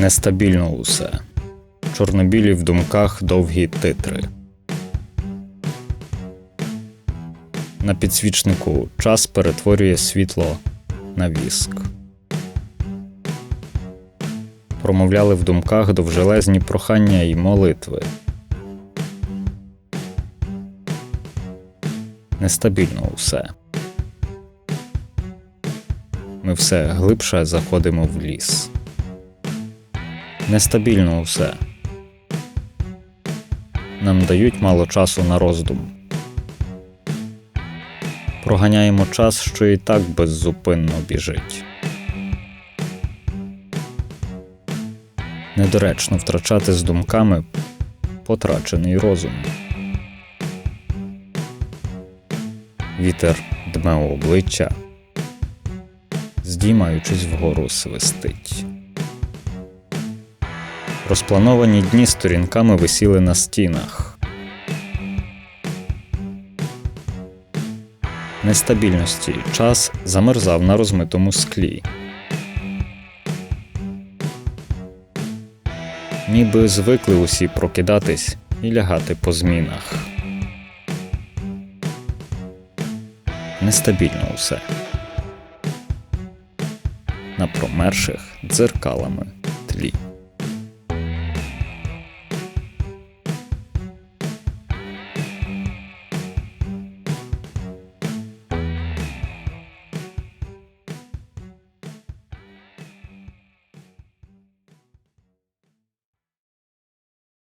Нестабільно усе. Чорнобілі в думках довгі титри. На підсвічнику час перетворює світло на віск. Промовляли в думках довжелезні прохання і молитви. Нестабільно усе. Ми все глибше заходимо в ліс. Нестабільно усе. Нам дають мало часу на роздум. Проганяємо час, що і так беззупинно біжить. Недоречно втрачати з думками потрачений розум. Вітер дме у обличчя, здіймаючись вгору свистить. Розплановані дні сторінками висіли на стінах. Нестабільності час замерзав на розмитому склі. Ніби звикли усі прокидатись і лягати по змінах. Нестабільно усе. На промерших дзеркалами тлі.